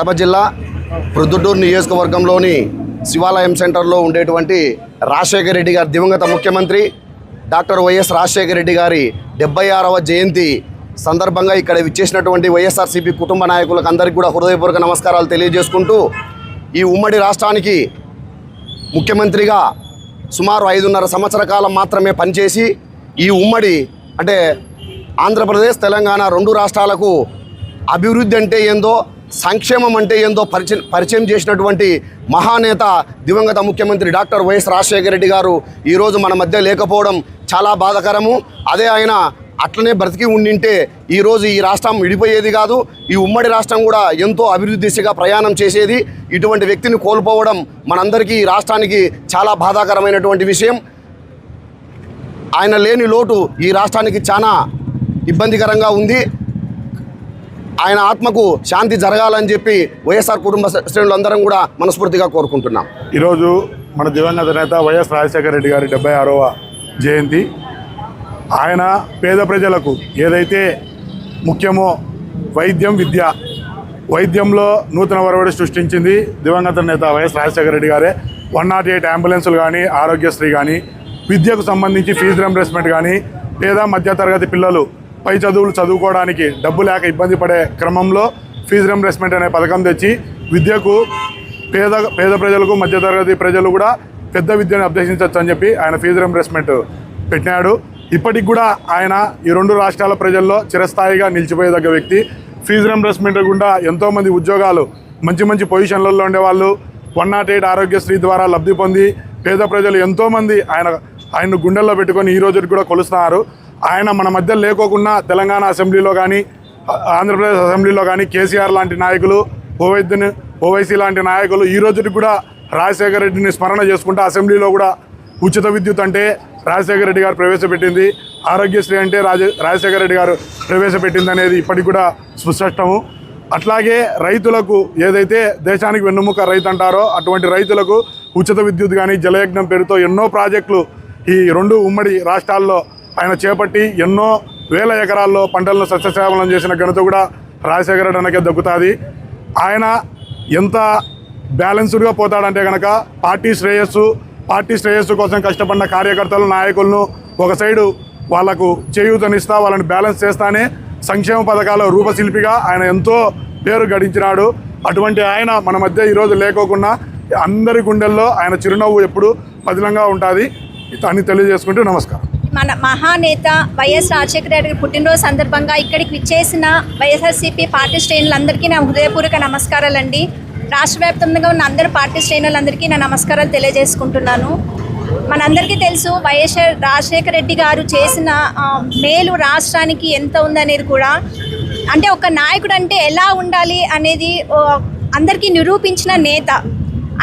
కడప జిల్లా ప్రొద్దుటూరు నియోజకవర్గంలోని శివాలయం సెంటర్లో ఉండేటువంటి రాజశేఖర రెడ్డి గారి దివంగత ముఖ్యమంత్రి డాక్టర్ వైఎస్ రాజశేఖర రెడ్డి గారి డెబ్బై ఆరవ జయంతి సందర్భంగా ఇక్కడ విచ్చేసినటువంటి వైఎస్ఆర్సీపీ కుటుంబ నాయకులకు అందరికీ కూడా హృదయపూర్వక నమస్కారాలు తెలియజేసుకుంటూ ఈ ఉమ్మడి రాష్ట్రానికి ముఖ్యమంత్రిగా సుమారు ఐదున్నర సంవత్సర కాలం మాత్రమే పనిచేసి ఈ ఉమ్మడి అంటే ఆంధ్రప్రదేశ్ తెలంగాణ రెండు రాష్ట్రాలకు అభివృద్ధి అంటే ఏందో సంక్షేమం అంటే ఏందో పరిచయం పరిచయం చేసినటువంటి మహానేత దివంగత ముఖ్యమంత్రి డాక్టర్ వైఎస్ రాజశేఖర రెడ్డి గారు ఈరోజు మన మధ్య లేకపోవడం చాలా బాధాకరము. అదే ఆయన అట్లనే బ్రతికి ఉండింటే ఈరోజు ఈ రాష్ట్రం విడిపోయేది కాదు. ఈ ఉమ్మడి రాష్ట్రం కూడా ఎంతో అభివృద్ధి దిశగా ప్రయాణం చేసేది. ఇటువంటి వ్యక్తిని కోల్పోవడం మనందరికీ ఈ రాష్ట్రానికి చాలా బాధాకరమైనటువంటి విషయం. ఆయన లేని లోటు ఈ రాష్ట్రానికి చాలా ఇబ్బందికరంగా ఉంది. ఆయన ఆత్మకు శాంతి జరగాలని చెప్పి వైఎస్ఆర్ కుటుంబ శ్రేణులందరం కూడా మనస్ఫూర్తిగా కోరుకుంటున్నాం. ఈరోజు మన దివంగత నేత వైఎస్ రాజశేఖర రెడ్డి గారి డెబ్బై ఆరవ జయంతి. ఆయన పేద ప్రజలకు ఏదైతే ముఖ్యమో వైద్యం విద్య వైద్యంలో నూతన వరవడి సృష్టించింది దివంగత నేత వైఎస్ రాజశేఖర రెడ్డి గారే. వన్ నాట్ ఎయిట్ అంబులెన్సులు కానీ ఆరోగ్యశ్రీ కానీ విద్యకు సంబంధించి ఫీజు రింబర్స్మెంట్ కానీ పేద మధ్యతరగతి పిల్లలు పై చదువులు చదువుకోవడానికి డబ్బు లేక ఇబ్బంది పడే క్రమంలో ఫీజు రింబర్స్మెంట్ అనే పథకం తెచ్చి విద్యకు పేద పేద ప్రజలకు మధ్యతరగతి ప్రజలు కూడా పెద్ద విద్యను అభ్యసించవచ్చు అని చెప్పి ఆయన ఫీజు రింబర్స్మెంట్ పెట్టినాడు. ఇప్పటికి కూడా ఆయన ఈ రెండు రాష్ట్రాల ప్రజల్లో చిరస్థాయిగా నిలిచిపోయేదగ్గ వ్యక్తి. ఫీజు రింబర్స్మెంట్ గుండా ఎంతోమంది ఉద్యోగాలు మంచి మంచి పొజిషన్లలో ఉండేవాళ్ళు. వన్ నాట్ ఎయిట్ ఆరోగ్యశ్రీ ద్వారా లబ్ధి పొంది పేద ప్రజలు ఎంతోమంది ఆయన ఆయన గుండెల్లో పెట్టుకొని ఈ రోజు కూడా కొలుస్తున్నారు. ఆయన మన మధ్య లేకోకుండా తెలంగాణ అసెంబ్లీలో కానీ ఆంధ్రప్రదేశ్ అసెంబ్లీలో కానీ కేసీఆర్ లాంటి నాయకులు ఓవైద్యని ఓవైసీ లాంటి నాయకులు ఈ రోజుకి కూడా రాజశేఖర రెడ్డిని స్మరణ చేసుకుంటే అసెంబ్లీలో కూడా ఉచిత విద్యుత్ అంటే రాజశేఖర రెడ్డి గారు ప్రవేశపెట్టింది. ఆరోగ్యశ్రీ అంటే రాజ రాజశేఖర రెడ్డి గారు ప్రవేశపెట్టింది అనేది ఇప్పటికి కూడా సుస్పష్టము. అట్లాగే రైతులకు ఏదైతే దేశానికి వెన్నుముక రైతు అంటారో అటువంటి రైతులకు ఉచిత విద్యుత్ కానీ జలయజ్ఞం పేరుతో ఎన్నో ప్రాజెక్టులు ఈ రెండు ఉమ్మడి రాష్ట్రాల్లో ఆయన చేపట్టి ఎన్నో వేల ఎకరాల్లో పంటలను సస్యశ్యామలం చేసిన ఘనత కూడా రాజశేఖర రెడ్డి అన్నకే దక్కుతుంది. ఆయన ఎంత బ్యాలెన్స్డ్గా పోతాడంటే కనుక పార్టీ శ్రేయస్సు పార్టీ శ్రేయస్సు కోసం కష్టపడిన కార్యకర్తలు నాయకులను ఒక సైడు వాళ్ళకు చేయూతనిస్తా వాళ్ళని బ్యాలెన్స్ చేస్తానే సంక్షేమ పథకాల రూపశిల్పిగా ఆయన ఎంతో పేరు గడించినాడు. అటువంటి ఆయన మన మధ్య ఈరోజు లేకోకుండా అందరి గుండెల్లో ఆయన చిరునవ్వు ఎప్పుడు పదిలంగా ఉంటుంది అని తెలియజేసుకుంటూ నమస్కారం. మన మహానేత వైఎస్ రాజశేఖర రెడ్డి పుట్టినరోజు సందర్భంగా ఇక్కడికి విచ్చేసిన వైఎస్ఆర్సీపీ పార్టీ శ్రేణులందరికీ నా హృదయపూర్వక నమస్కారాలండి. రాష్ట్ర వ్యాప్తంగా ఉన్న అందరి పార్టీ శ్రేణులందరికీ నా నమస్కారాలు తెలియజేసుకుంటున్నాను. మనందరికీ తెలుసు వైఎస్ రాజశేఖర రెడ్డి గారు చేసిన మేలు రాష్ట్రానికి ఎంత ఉందనేది కూడా. అంటే ఒక నాయకుడు అంటే ఎలా ఉండాలి అనేది అందరికీ నిరూపించిన నేత.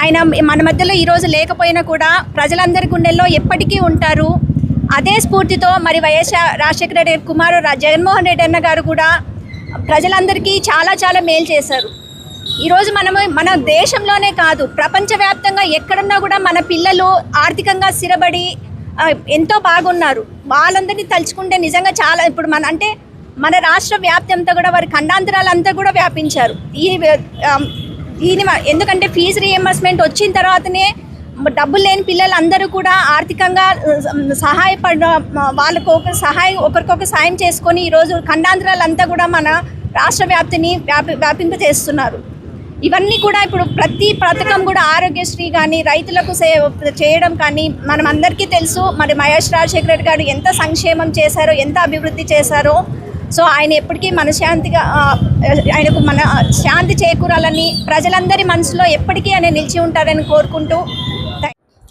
ఆయన మన మధ్యలో ఈరోజు లేకపోయినా కూడా ప్రజలందరి గుండెల్లో ఎప్పటికీ ఉంటారు. అదే స్ఫూర్తితో మరి వైఎస్ రాజశేఖర రెడ్డి కుమారు జగన్మోహన్ రెడ్డి అన్న గారు కూడా ప్రజలందరికీ చాలా చాలా మేలు చేశారు. ఈరోజు మనము మన దేశంలోనే కాదు ప్రపంచవ్యాప్తంగా ఎక్కడున్నా కూడా మన పిల్లలు ఆర్థికంగా స్థిరపడి ఎంతో బాగున్నారు. వాళ్ళందరినీ తలుచుకుంటే నిజంగా చాలా ఇప్పుడు మన అంటే మన రాష్ట్ర వ్యాప్తి అంతా కూడా వారి ఖండాంతరాలంతా కూడా వ్యాపించారు. ఈ దీని ఎందుకంటే ఫీజు రియంబర్స్మెంట్ వచ్చిన తర్వాతనే డబ్బులు లేని పిల్లలందరూ కూడా ఆర్థికంగా సహాయపడ వాళ్ళకు ఒక సహాయం ఒకరికొక సాయం చేసుకొని ఈరోజు ఖండాంధ్రాలంతా కూడా మన రాష్ట్ర వ్యాప్తిని వ్యాపి వ్యాపింప చేస్తున్నారు ఇవన్నీ కూడా ఇప్పుడు ప్రతి పథకం కూడా ఆరోగ్యశ్రీ కానీ రైతులకు చేయడం కానీ మనం అందరికీ తెలుసు. మరి మహేష్ రాజశేఖర రెడ్డి గారు ఎంత సంక్షేమం చేశారో ఎంత అభివృద్ధి చేశారో. సో ఆయన ఎప్పటికీ మనశ్శాంతిగా ఆయనకు మన శాంతి చేకూరాలని ప్రజలందరి మనసులో ఎప్పటికీ ఆయన నిలిచి ఉంటారని కోరుకుంటూ